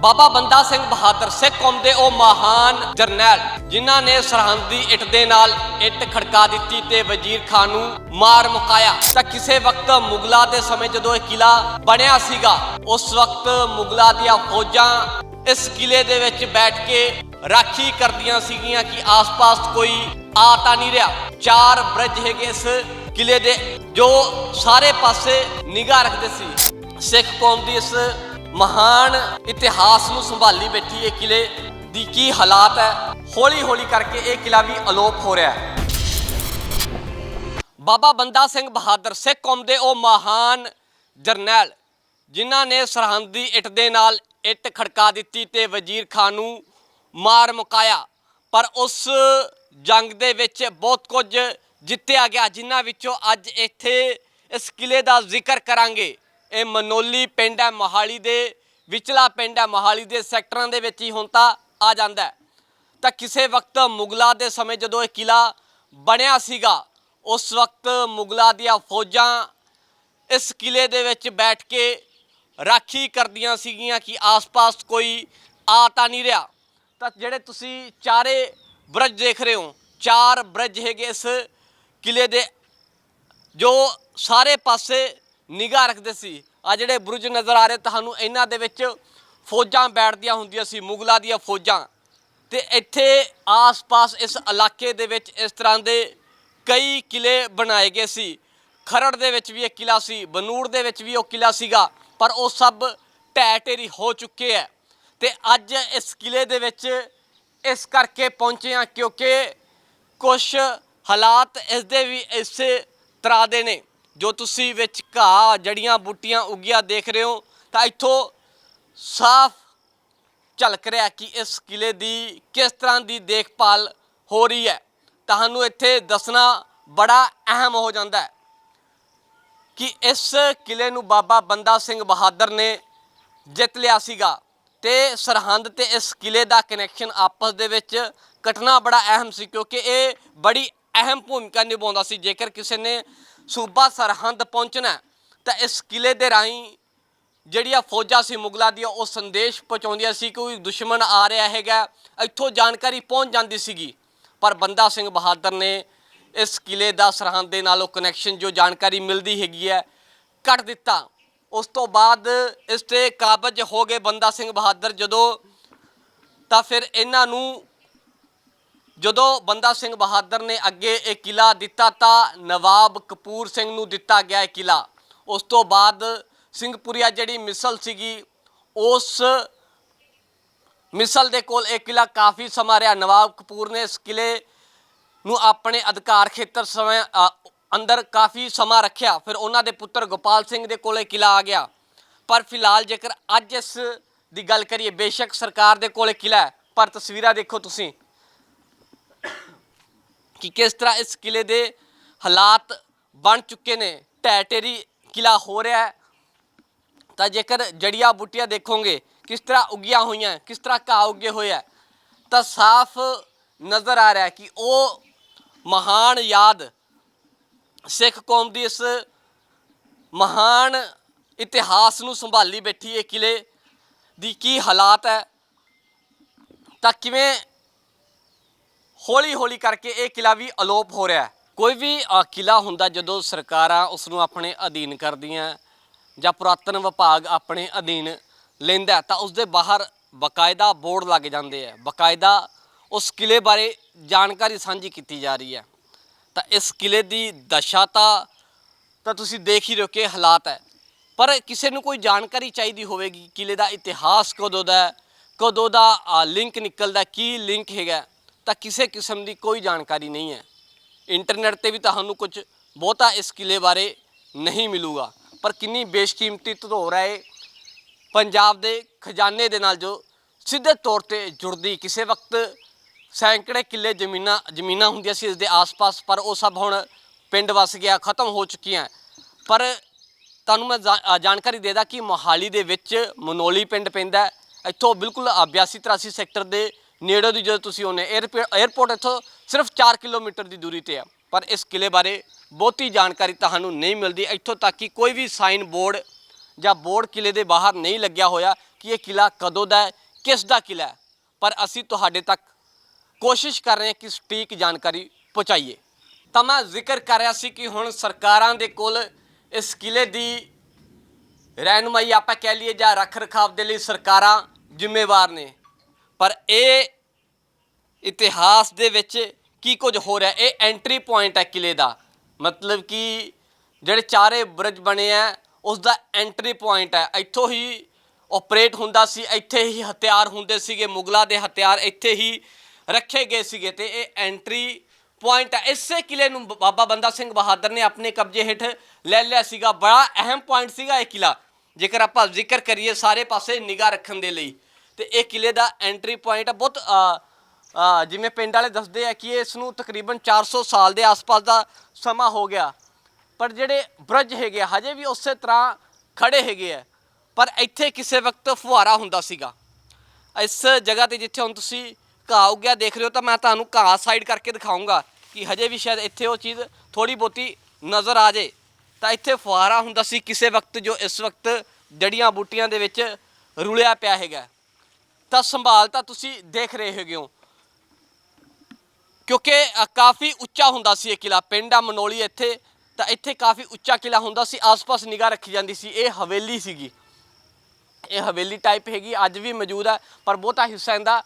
ਬਾਬਾ ਬੰਦਾ ਸਿੰਘ ਬਹਾਦਰ ਸਿੱਖ ਕੌਮ ਦੇ ਉਹ ਮਹਾਨ ਜਰਨੈਲ, ਜਿਨ੍ਹਾਂ ਨੇ ਸਰਹੰਦ ਦੀ ਇੱਟ ਦੇ ਨਾਲ ਇੱਟ ਖੜਕਾ ਦਿੱਤੀ ਤੇ ਵਜ਼ੀਰ ਖਾਨ ਨੂੰ ਮਾਰ ਮੁਕਾਇਆ। ਤਾਂ ਕਿਸੇ ਵਕਤ ਮੁਗਲਾਂ ਦੇ ਸਮੇਂ ਜਦੋਂ ਇਹ ਕਿਲਾ ਬਣਿਆ ਸੀਗਾ, ਉਸ ਵਕਤ ਮੁਗਲਾਂ ਦੀਆਂ ਫੌਜਾਂ ਇਸ ਕਿਲੇ ਦੇ ਵਿੱਚ ਬੈਠ ਕੇ ਰਾਖੀ ਕਰਦੀਆਂ ਸੀਗੀਆਂ ਕਿ ਆਸ-ਪਾਸ ਕੋਈ ਆ ਤਾਂ ਨਹੀਂ ਰਿਹਾ। ਚਾਰ ਬ੍ਰਿਜ ਹੈਗੇ ਇਸ ਕਿਲੇ ਦੇ, ਜੋ ਸਾਰੇ ਪਾਸੇ ਨਿਗਾਹ ਰੱਖਦੇ ਸੀ। ਸਿੱਖ ਕੌਮ ਦੀ ਇਸ ਮਹਾਨ ਇਤਿਹਾਸ ਨੂੰ ਸੰਭਾਲੀ ਬੈਠੀ ਇਹ ਕਿਲੇ ਦੀ ਕੀ ਹਾਲਾਤ ਹੈ? ਹੌਲੀ ਹੌਲੀ ਕਰਕੇ ਇਹ ਕਿਲਾ ਵੀ ਅਲੋਪ ਹੋ ਰਿਹਾ ਹੈ। ਬਾਬਾ ਬੰਦਾ ਸਿੰਘ ਬਹਾਦਰ, ਸਿੱਖ ਕੌਮ ਦੇ ਉਹ ਮਹਾਨ ਜਰਨੈਲ ਜਿਨ੍ਹਾਂ ਨੇ ਸਰਹੰਦ ਦੀ ਇੱਟ ਦੇ ਨਾਲ ਇੱਟ ਖੜਕਾ ਦਿੱਤੀ ਤੇ ਵਜ਼ੀਰ ਖਾਨ ਨੂੰ ਮਾਰ ਮੁਕਾਇਆ। ਪਰ ਉਸ ਜੰਗ ਦੇ ਵਿੱਚ ਬਹੁਤ ਕੁਝ ਜਿੱਤਿਆ ਗਿਆ, ਜਿਨ੍ਹਾਂ ਵਿੱਚੋਂ ਅੱਜ ਇੱਥੇ ਇਸ ਕਿਲੇ ਦਾ ਜ਼ਿਕਰ ਕਰਾਂਗੇ। ਇਹ ਮਨੋਲੀ ਪਿੰਡ ਹੈ, ਮੋਹਾਲੀ ਦੇ, ਵਿਚਲਾ ਪਿੰਡ ਹੈ, ਮੋਹਾਲੀ ਦੇ ਸੈਕਟਰਾਂ ਦੇ ਵਿੱਚ ਹੀ ਹੁਣ ਤਾਂ ਆ ਜਾਂਦਾ ਤਾਂ ਕਿਸੇ ਵਕਤ ਮੁਗਲਾਂ ਦੇ ਸਮੇਂ ਜਦੋਂ ਇਹ ਕਿਲਾ ਬਣਿਆ ਸੀਗਾ, ਉਸ ਵਕਤ ਮੁਗਲਾਂ ਦੀਆਂ ਫੌਜਾਂ ਇਸ ਕਿਲੇ ਦੇ ਵਿੱਚ ਬੈਠ ਕੇ ਰਾਖੀ ਕਰਦੀਆਂ ਸੀਗੀਆਂ ਕਿ ਆਸ-ਪਾਸ ਕੋਈ ਆ ਤਾਂ ਨਹੀਂ ਰਿਹਾ। ਤਾਂ ਜਿਹੜੇ ਤੁਸੀਂ ਚਾਰੇ ਬ੍ਰਿਜ ਦੇਖ ਰਹੇ ਹੋ, ਚਾਰ ਬ੍ਰਿਜ ਹੈਗੇ ਇਸ ਕਿਲੇ ਦੇ, ਜੋ ਸਾਰੇ ਪਾਸੇ ਨਿਗਾਹ ਰੱਖਦੇ ਸੀ। ਆ ਜਿਹੜੇ ਬੁਰਜ ਨਜ਼ਰ ਆ ਰਹੇ, ਤੁਹਾਨੂੰ ਇਹਨਾਂ ਦੇ ਵਿੱਚ ਫੌਜਾਂ ਬੈਠਦੀਆਂ ਹੁੰਦੀਆਂ ਸੀ, ਮੁਗਲਾਂ ਦੀਆਂ ਫੌਜਾਂ। ਤੇ ਇੱਥੇ ਆਸ-ਪਾਸ ਇਸ ਇਲਾਕੇ ਦੇ ਵਿੱਚ ਇਸ ਤਰ੍ਹਾਂ ਦੇ ਕਈ ਕਿਲੇ ਬਣਾਏ ਗਏ ਸੀ। ਖਰੜ ਦੇ ਵਿੱਚ ਵੀ ਇੱਕ ਕਿਲਾ ਸੀ, ਬਨੂੜ ਦੇ ਵਿੱਚ ਵੀ ਉਹ ਕਿਲਾ ਸੀਗਾ, ਪਰ ਉਹ ਸਭ ਢਹਿ ਢੇਰੀ ਹੋ ਚੁੱਕੇ ਹੈ ਤੇ ਅੱਜ ਇਸ ਕਿਲੇ ਦੇ ਵਿੱਚ ਇਸ ਕਰਕੇ ਪਹੁੰਚੇ ਹਾਂ ਕਿਉਂਕਿ ਕੁਝ ਹਾਲਾਤ ਇਸ ਦੇ ਵੀ ਇਸੇ ਤਰ੍ਹਾਂ ਦੇ ਨੇ। ਜੋ ਤੁਸੀਂ ਵਿੱਚ ਘਾਹ, ਜੜੀਆਂ, ਬੂਟੀਆਂ ਉੱਗੀਆਂ ਦੇਖ ਰਹੇ ਹੋ, ਤਾਂ ਇੱਥੋਂ ਸਾਫ਼ ਝਲਕ ਰਿਹਾ ਕਿ ਇਸ ਕਿਲੇ ਦੀ ਕਿਸ ਤਰ੍ਹਾਂ ਦੀ ਦੇਖਭਾਲ ਹੋ ਰਹੀ ਹੈ। ਤੁਹਾਨੂੰ ਇੱਥੇ ਦੱਸਣਾ ਬੜਾ ਅਹਿਮ ਹੋ ਜਾਂਦਾ ਹੈ ਕਿ ਇਸ ਕਿਲੇ ਨੂੰ ਬਾਬਾ ਬੰਦਾ ਸਿੰਘ ਬਹਾਦਰ ਨੇ ਜਿੱਤ ਲਿਆ ਸੀਗਾ ਤੇ ਸਰਹੰਦ ਤੇ ਇਸ ਕਿਲੇ ਦਾ ਕਨੈਕਸ਼ਨ ਆਪਸ ਦੇ ਵਿੱਚ ਕਟਣਾ ਬੜਾ ਅਹਿਮ ਸੀ, ਕਿਉਂਕਿ ਇਹ ਬੜੀ ਅਹਿਮ ਭੂਮਿਕਾ ਨਿਭਾਉਂਦਾ ਸੀ। ਜੇਕਰ ਕਿਸੇ ਨੇ ਸੂਬਾ ਸਰਹੰਦ ਪਹੁੰਚਣਾ ਤਾਂ ਇਸ ਕਿਲੇ ਦੇ ਰਾਹੀਂ ਜਿਹੜੀਆਂ ਫੌਜਾਂ ਸੀ, ਮੁਗਲਾਂ ਦੀਆਂ ਉਹ ਸੰਦੇਸ਼ ਪਹੁੰਚਾਉਂਦੀਆਂ ਸੀ ਕਿ ਕੋਈ ਦੁਸ਼ਮਣ ਆ ਰਿਹਾ ਹੈਗਾ, ਇੱਥੋਂ ਜਾਣਕਾਰੀ ਪਹੁੰਚ ਜਾਂਦੀ ਸੀਗੀ। ਪਰ ਬੰਦਾ ਸਿੰਘ ਬਹਾਦਰ ਨੇ ਇਸ ਕਿਲੇ ਦਾ ਸਰਹੰਦ ਦੇ ਨਾਲੋਂ ਕਨੈਕਸ਼ਨ ਜੋ ਜਾਣਕਾਰੀ ਮਿਲਦੀ ਹੈਗੀ ਹੈ ਕੱਟ ਦਿੱਤਾ। ਉਸ ਤੋਂ ਬਾਅਦ ਇਸ ਤੇ ਕਾਬਜ ਹੋ ਗਏ ਬੰਦਾ ਸਿੰਘ ਬਹਾਦਰ ਜਦੋਂ, ਤਾਂ ਫਿਰ ਇਹਨਾਂ ਨੂੰ ਜਦੋਂ ਬੰਦਾ ਸਿੰਘ ਬਹਾਦਰ ਨੇ ਅੱਗੇ ਇਹ ਕਿਲਾ ਦਿੱਤਾ ਤਾਂ ਨਵਾਬ ਕਪੂਰ ਸਿੰਘ ਨੂੰ ਦਿੱਤਾ ਗਿਆ ਇਹ ਕਿਲਾ। ਉਸ ਤੋਂ ਬਾਅਦ ਸਿੰਘਪੁਰੀਆ ਜਿਹੜੀ ਮਿਸਲ ਸੀਗੀ, ਉਸ ਮਿਸਲ ਦੇ ਕੋਲ ਇਹ ਕਿਲਾ ਕਾਫੀ ਸਮਾਂ ਰਿਹਾ। ਨਵਾਬ ਕਪੂਰ ਨੇ ਇਸ ਕਿਲੇ ਨੂੰ ਆਪਣੇ ਅਧਿਕਾਰ ਖੇਤਰ ਸਮੇਂ ਅੰਦਰ ਕਾਫੀ ਸਮਾਂ ਰੱਖਿਆ। ਫਿਰ ਉਹਨਾਂ ਦੇ ਪੁੱਤਰ ਗੋਪਾਲ ਸਿੰਘ ਦੇ ਕੋਲੇ ਕਿਲਾ ਆ ਗਿਆ। ਪਰ ਫਿਲਹਾਲ ਜੇਕਰ ਅੱਜ ਇਸ ਦੀ ਗੱਲ ਕਰੀਏ, ਬੇਸ਼ੱਕ ਸਰਕਾਰ ਦੇ ਕੋਲੇ ਕਿਲਾ ਹੈ। ਪਰ ਤਸਵੀਰਾਂ ਦੇਖੋ ਤੁਸੀਂ। ਕਿ ਕਿਸ ਤਰ੍ਹਾਂ ਇਸ ਕਿਲੇ ਦੇ ਹਾਲਾਤ ਬਣ ਚੁੱਕੇ ਨੇ, ਢਹਿ ਢੇਰੀ ਕਿਲਾ ਹੋ ਰਿਹਾ ਹੈ। ਤਾਂ ਜੇਕਰ ਜੜੀਆਂ ਬੂਟੀਆਂ ਦੇਖੋਗੇ, ਕਿਸ ਤਰ੍ਹਾਂ ਉੱਗੀਆਂ ਹੋਈਆਂ, ਕਿਸ ਤਰ੍ਹਾਂ ਘਾਹ ਉੱਗੇ ਹੋਏ ਹੈ, ਤਾਂ ਸਾਫ਼ ਨਜ਼ਰ ਆ ਰਿਹਾ ਕਿ ਉਹ ਮਹਾਨ ਯਾਦ ਸਿੱਖ ਕੌਮ ਦੀ ਇਸ ਮਹਾਨ ਇਤਿਹਾਸ ਨੂੰ ਸੰਭਾਲੀ ਬੈਠੀ ਇਹ ਕਿਲੇ ਦੀ ਕੀ ਹਾਲਾਤ ਹੈ। ਤਾਂ ਕਿਵੇਂ ਹੌਲੀ ਹੌਲੀ ਕਰਕੇ ਇਹ ਕਿਲਾ ਵੀ ਅਲੋਪ ਹੋ ਰਿਹਾ ਹੈ। ਕੋਈ ਵੀ ਅ, ਕਿਲਾ ਹੁੰਦਾ ਜਦੋਂ ਸਰਕਾਰਾਂ ਉਸ ਨੂੰ ਆਪਣੇ ਅਧੀਨ ਕਰਦੀਆਂ ਜਾਂ ਪੁਰਾਤਨ ਵਿਭਾਗ ਆਪਣੇ ਅਧੀਨ ਲੈਂਦਾ ਤਾਂ ਉਸ ਦੇ ਬਾਹਰ ਬਕਾਇਦਾ ਬੋਰਡ ਲੱਗ ਜਾਂਦੇ ਆ ਬਕਾਇਦਾ ਉਸ ਕਿਲੇ ਬਾਰੇ ਜਾਣਕਾਰੀ ਸਾਂਝੀ ਕੀਤੀ ਜਾ ਰਹੀ ਹੈ। ਤਾਂ ਇਸ ਕਿਲੇ ਦੀ ਦਸ਼ਾ ਤਾਂ ਤਾਂ ਤੁਸੀਂ ਦੇਖ ਹੀ ਰਹੇ ਹੋ ਕਿ ਹਾਲਾਤ ਹੈ। ਪਰ ਕਿਸੇ ਨੂੰ ਕੋਈ ਜਾਣਕਾਰੀ ਚਾਹੀਦੀ ਹੋਵੇਗੀ ਕਿਲੇ ਦਾ ਇਤਿਹਾਸ ਕਦੋਂ ਦਾ ਕਦੋਂ ਦਾ ਲਿੰਕ ਨਿਕਲਦਾ ਕੀ ਲਿੰਕ ਹੈਗਾ ਤਾਂ ਕਿਸੇ ਕਿਸਮ ਦੀ ਕੋਈ ਜਾਣਕਾਰੀ ਨਹੀਂ ਹੈ। ਇੰਟਰਨੈਟ ਤੇ ਵੀ ਤੁਹਾਨੂੰ ਕੁਝ ਬਹੁਤਾ ਇਸ ਕਿਲੇ ਬਾਰੇ ਨਹੀਂ ਮਿਲੂਗਾ। ਪਰ ਕਿੰਨੀ ਬੇਸ਼ਕੀਮਤੀ ਧਰੋਹਰ ਹੈ ਇਹ। ਪੰਜਾਬ ਦੇ ਖਜ਼ਾਨੇ ਦੇ ਨਾਲ ਜੋ ਸਿੱਧੇ ਤੌਰ ਤੇ ਜੁੜਦੀ ਕਿਸੇ ਵਕਤ ਸੈਂਕੜੇ ਕਿੱਲੇ ਜ਼ਮੀਨਾਂ ਜ਼ਮੀਨਾਂ ਹੁੰਦੀਆਂ ਸੀ ਇਸ ਦੇ ਆਸ-ਪਾਸ ਪਰ ਉਹ ਸਭ ਹੁਣ ਪਿੰਡ ਵਸ ਗਿਆ ਖਤਮ ਹੋ ਚੁੱਕੀਆਂ। ਪਰ ਤੁਹਾਨੂੰ ਮੈਂ ਜਾ- ਅ, ਜਾਣਕਾਰੀ ਦੇਦਾ ਕਿ ਮੋਹਾਲੀ ਦੇ ਵਿੱਚ ਮਨੋਲੀ ਪਿੰਡ ਪੈਂਦਾ ਇੱਥੋਂ ਬਿਲਕੁਲ 82 83 ਸੈਕਟਰ ਦੇ ਨੇੜੇ ਦੀ ਜਦੋਂ ਤੁਸੀਂ ਉਹਨੇ 에ਅਰਪੋਰਟ ਇੱਥੋਂ ਸਿਰਫ 4 ਕਿਲੋਮੀਟਰ ਦੀ ਦੂਰੀ ਤੇ ਆ। ਪਰ ਇਸ ਕਿਲੇ ਬਾਰੇ ਬਹੁਤੀ ਜਾਣਕਾਰੀ ਤੁਹਾਨੂੰ ਨਹੀਂ ਮਿਲਦੀ। ਇੱਥੋਂ ਤੱਕ ਕਿ ਕੋਈ ਵੀ ਸਾਈਨ ਬੋਰਡ ਜਾਂ ਬੋਰਡ ਕਿਲੇ ਦੇ ਬਾਹਰ ਨਹੀਂ ਲੱਗਿਆ ਹੋਇਆ ਕਿ ਇਹ ਕਿਲਾ ਕਦੋਂ ਦਾ ਹੈ, ਕਿਸ ਦਾ ਕਿਲਾ ਹੈ। ਪਰ ਅਸੀਂ ਤੁਹਾਡੇ ਤੱਕ ਕੋਸ਼ਿਸ਼ ਕਰ ਰਹੇ ਹਾਂ ਕਿ ਸਟੀਕ ਜਾਣਕਾਰੀ ਪਹੁੰਚਾਈਏ। ਤਾਂ ਮੈਂ ਜ਼ਿਕਰ ਕਰ ਰਿਹਾ ਸੀ ਕਿ ਹੁਣ ਸਰਕਾਰਾਂ ਦੇ ਕੋਲ ਇਸ ਕਿਲੇ ਦੀ ਰਹਿਨੁਮਾਈ ਆਪਾਂ ਕਹਿ ਲਈਏ ਜਾਂ ਰੱਖ ਰਖਾਵ ਦੇ ਲਈ ਸਰਕਾਰਾਂ ਜ਼ਿੰਮੇਵਾਰ ਨੇ। ਪਰ ਇਹ ਇਤਿਹਾਸ ਦੇ ਵਿੱਚ ਕੀ ਕੁਝ ਹੋ ਰਿਹਾ? ਇਹ ਐਂਟਰੀ ਪੁਆਇੰਟ ਹੈ ਕਿਲੇ ਦਾ। ਮਤਲਬ ਕਿ ਜਿਹੜੇ ਚਾਰੇ ਬ੍ਰਿਜ ਬਣੇ ਆ ਉਸ ਦਾ ਐਂਟਰੀ ਪੁਆਇੰਟ ਹੈ। ਇੱਥੋਂ ਹੀ ਆਪਰੇਟ ਹੁੰਦਾ ਸੀ, ਇੱਥੇ ਹੀ ਹਥਿਆਰ ਹੁੰਦੇ ਸੀਗੇ, ਮੁਗਲਾਂ ਦੇ ਹਥਿਆਰ ਇੱਥੇ ਹੀ ਰੱਖੇ ਗਏ ਸੀਗੇ ਤੇ ਇਹ ਐਂਟਰੀ ਪੁਆਇੰਟ ਹੈ। ਇਸੇ ਕਿਲੇ ਨੂੰ ਬ- ਬਾਬਾ ਬੰਦਾ ਸਿੰਘ ਬਹਾਦਰ ਨੇ ਆਪਣੇ ਕਬਜ਼ੇ ਹੇਠ ਲੈ ਲਿਆ ਸੀਗਾ। ਬੜਾ ਅਹਿਮ ਪੁਆਇੰਟ ਸੀਗਾ ਇਹ ਕਿਲਾ। ਜੇਕਰ ਆਪਾਂ ਜ਼ਿਕਰ ਕਰੀਏ ਸਾਰੇ ਪਾਸੇ ਨਿਗਾਹ ਰੱਖਣ ਦੇ ਲਈ। ਤੇ ਇਹ ਕਿਲੇ ਦਾ ਐਂਟਰੀ ਪੁਆਇੰਟ ਹੈ ਬਹੁਤ ਜਿਵੇਂ ਪਿੰਡ ਵਾਲੇ ਦੱਸਦੇ ਆ ਕਿ ਇਸ ਨੂੰ ਤਕਰੀਬਨ 400 ਸਾਲ ਦੇ ਆਸ-ਪਾਸ ਦਾ ਸਮਾਂ ਹੋ ਗਿਆ। ਪਰ ਜਿਹੜੇ ਬ੍ਰਿਜ ਹੈਗੇ ਆ, ਹਜੇ ਵੀ ਉਸੇ ਤਰ੍ਹਾਂ ਖੜੇ ਹੈਗੇ ਆ। ਪਰ ਇੱਥੇ ਕਿਸੇ ਵਕਤ ਫੁਹਾਰਾ ਹੁੰਦਾ ਸੀਗਾ। ਇਸ ਜਗ੍ਹਾ ਤੇ ਜਿੱਥੇ ਹੁਣ ਤੁਸੀਂ ਘਾਹ ਉੱਗਿਆ ਦੇਖ ਰਹੇ ਹੋ ਤਾਂ ਮੈਂ ਤੁਹਾਨੂੰ ਘਾਹ ਸਾਈਡ ਕਰਕੇ ਦਿਖਾਉਂਗਾ ਕਿ ਹਜੇ ਵੀ ਸ਼ਾਇਦ ਇੱਥੇ ਉਹ ਚੀਜ਼ ਥੋੜੀ ਬਹੁਤੀ ਨਜ਼ਰ ਆ ਜੇ। ਤਾਂ ਇੱਥੇ ਫੁਹਾਰਾ ਹੁੰਦਾ ਸੀ ਕਿਸੇ ਵਕਤ ਜੋ ਇਸ ਵਕਤ ਜੜੀਆਂ ਬੂਟੀਆਂ ਦੇ ਵਿੱਚ ਰੁਲਿਆ ਪਿਆ ਹੈਗਾ। ਤਾਂ ਸੰਭਾਲ ਤਾਂ ਤੁਸੀਂ ਦੇਖ ਰਹੇ ਹੈਗੇ ਹੋ। ਕਿਉਂਕਿ ਕਾਫੀ ਉੱਚਾ ਹੁੰਦਾ ਸੀ ਇਹ ਕਿਲਾ ਪਿੰਡ ਆ, ਮਨੋਲੀ ਇੱਥੇ, ਤਾਂ ਇੱਥੇ ਕਾਫੀ ਉੱਚਾ ਕਿਲਾ ਹੁੰਦਾ ਸੀ। ਆਸ-ਪਾਸ ਨਿਗਾਹ ਰੱਖੀ ਜਾਂਦੀ ਸੀ। ਇਹ ਹਵੇਲੀ ਸੀਗੀ। ਇਹ ਹਵੇਲੀ ਟਾਈਪ ਹੈਗੀ। ਅੱਜ ਵੀ ਮੌਜੂਦ ਹੈ ਪਰ ਬਹੁਤਾ ਹਿੱਸਾ ਇਹਦਾ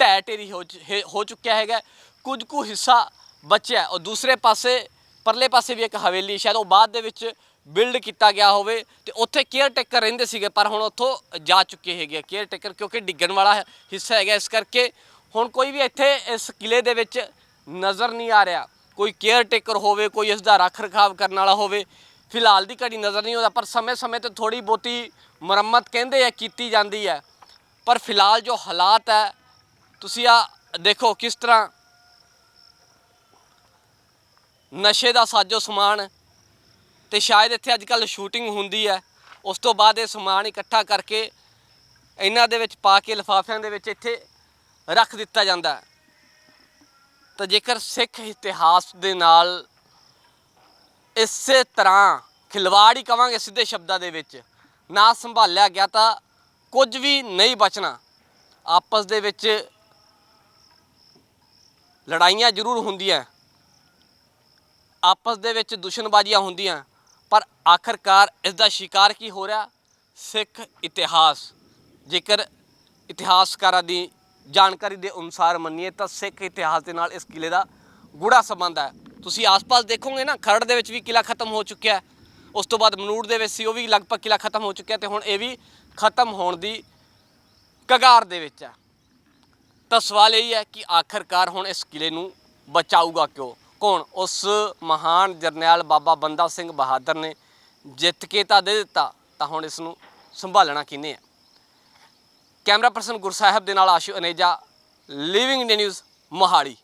ਢਹਿ ਢੇਰੀ ਹੋ ਚ- ਹੋ ਚੁੱਕਿਆ ਹੈਗਾ। ਕੁਝ ਕੁ ਹਿੱਸਾ ਬਚਿਆ। ਔਰ ਦੂਸਰੇ ਪਾਸੇ, ਪਰਲੇ ਪਾਸੇ ਵੀ ਇੱਕ ਹਵੇਲੀ, ਸ਼ਾਇਦ ਉਹ ਬਾਅਦ ਦੇ ਵਿੱਚ ਬਿਲਡ ਕੀਤਾ ਗਿਆ ਹੋਵੇ ਤੇ ਉੱਥੇ ਕੇਅਰ ਟੇਕਰ ਰਹਿੰਦੇ ਸੀਗੇ, ਪਰ ਹੁਣ ਉੱਥੋਂ ਜਾ ਚੁੱਕੇ ਹੈਗੇ ਕੇਅਰ ਟੇਕਰ ਕਿਉਂਕਿ ਡਿੱਗਣ ਵਾਲਾ ਹਿੱਸਾ ਹੈਗਾ ਇਸ ਕਰਕੇ ਹੁਣ ਕੋਈ ਵੀ ਇੱਥੇ ਇਸ ਕਿਲੇ ਦੇ ਵਿੱਚ ਨਜ਼ਰ ਨਹੀਂ ਆ ਰਿਹਾ। ਕੋਈ ਕੇਅਰ ਟੇਕਰ ਹੋਵੇ, ਕੋਈ ਇਸ ਦਾ ਰੱਖ ਰਖਾਵ ਕਰਨ ਵਾਲਾ ਹੋਵੇ, ਫਿਲਹਾਲ ਦੀ ਘੜੀ ਨਜ਼ਰ ਨਹੀਂ ਆਉਂਦਾ, ਪਰ ਸਮੇਂ-ਸਮੇਂ ਤੇ ਥੋੜੀ ਬਹੁਤੀ ਮੁਰੰਮਤ ਕਹਿੰਦੇ ਆ, ਕੀਤੀ ਜਾਂਦੀ ਹੈ ਪਰ ਫਿਲਹਾਲ ਜੋ ਹਾਲਾਤ ਹੈ ਤੁਸੀਂ ਆ ਦੇਖੋ ਕਿਸ ਤਰ੍ਹਾਂ ਨਸ਼ੇ ਦਾ ਸਾਜੋ ਸਮਾਨ ਤੇ ਸ਼ਾਇਦ ਇੱਥੇ ਅੱਜ ਕੱਲ ਸ਼ੂਟਿੰਗ ਹੁੰਦੀ ਹੈ। ਉਸ ਤੋਂ ਬਾਅਦ ਇਹ ਸਮਾਨ ਇਕੱਠਾ ਕਰਕੇ ਇਹਨਾਂ ਦੇ ਵਿੱਚ ਪਾ ਕੇ ਲਿਫਾਫਿਆਂ ਦੇ ਵਿੱਚ ਇੱਥੇ ਰੱਖ ਦਿੱਤਾ ਜਾਂਦਾ ਹੈ। ਤਾਂ ਜੇਕਰ ਸਿੱਖ ਇਤਿਹਾਸ ਦੇ ਨਾਲ ਇਸੇ ਤਰ੍ਹਾਂ ਖਿਲਵਾੜ ਹੀ ਕਵਾਂਗੇ ਸਿੱਧੇ ਸ਼ਬਦਾਂ ਦੇ ਵਿੱਚ, ਨਾ ਸੰਭਾਲਿਆ ਗਿਆ ਤਾਂ ਕੁਝ ਵੀ ਨਹੀਂ ਬਚਣਾ। ਆਪਸ ਦੇ ਵਿੱਚ ਲੜਾਈਆਂ ਜ਼ਰੂਰ ਹੁੰਦੀਆਂ। ਆਪਸ ਦੇ ਵਿੱਚ ਦੁਸ਼ਮਣਬਾਜ਼ੀਆਂ ਹੁੰਦੀਆਂ। ਪਰ ਆਖਰਕਾਰ ਇਸ ਦਾ ਸ਼ਿਕਾਰ ਕੀ ਹੋ ਰਿਹਾ? ਸਿੱਖ ਇਤਿਹਾਸ। ਜੇਕਰ ਇਤਿਹਾਸਕਾਰਾਂ ਦੀ ਜਾਣਕਾਰੀ ਦੇ ਅਨੁਸਾਰ ਮੰਨੀਏ ਤਾਂ ਸਿੱਖ ਇਤਿਹਾਸ ਦੇ ਨਾਲ ਇਸ ਕਿਲੇ ਦਾ ਗੂੜਾ ਸੰਬੰਧ ਹੈ। ਤੁਸੀਂ ਆਸ-ਪਾਸ ਦੇਖੋਗੇ ਨਾ, ਖਰੜ ਦੇ ਵਿੱਚ ਵੀ ਕਿਲਾ ਖਤਮ ਹੋ ਚੁੱਕਿਆ ਹੈ। ਉਸ ਤੋਂ ਬਾਅਦ ਮਨੂੜ ਦੇ ਵਿੱਚ ਸੀ, ਉਹ ਵੀ ਲਗਭਗ ਕਿਲਾ ਖਤਮ ਹੋ ਚੁੱਕਿਆ ਤੇ ਹੁਣ ਇਹ ਵੀ ਖਤਮ ਹੋਣ ਦੀ ਕਗਾਰ ਦੇ ਵਿੱਚ ਹੈ। ਤਾਂ ਸਵਾਲ ਇਹ ਹੈ ਕਿ ਆਖਰਕਾਰ ਹੁਣ ਇਸ ਕਿਲੇ ਨੂੰ ਬਚਾਊਗਾ ਕਿਉਂ? ਕੌਣ? ਉਸ ਮਹਾਨ ਜਰਨੈਲ ਬਾਬਾ ਬੰਦਾ ਸਿੰਘ ਬਹਾਦਰ ਨੇ ਜਿੱਤ ਕੇ ਤਾਂ ਦੇ ਦਿੱਤਾ, ਤਾਂ ਹੁਣ ਇਸ ਨੂੰ ਸੰਭਾਲਣਾ ਕਿਹਨੇ ਹੈ ਕੈਮਰਾ ਪਰਸਨ ਗੁਰਸਾਹਿਬ ਦੇ ਨਾਲ Ashu Aneja living India news Mohali.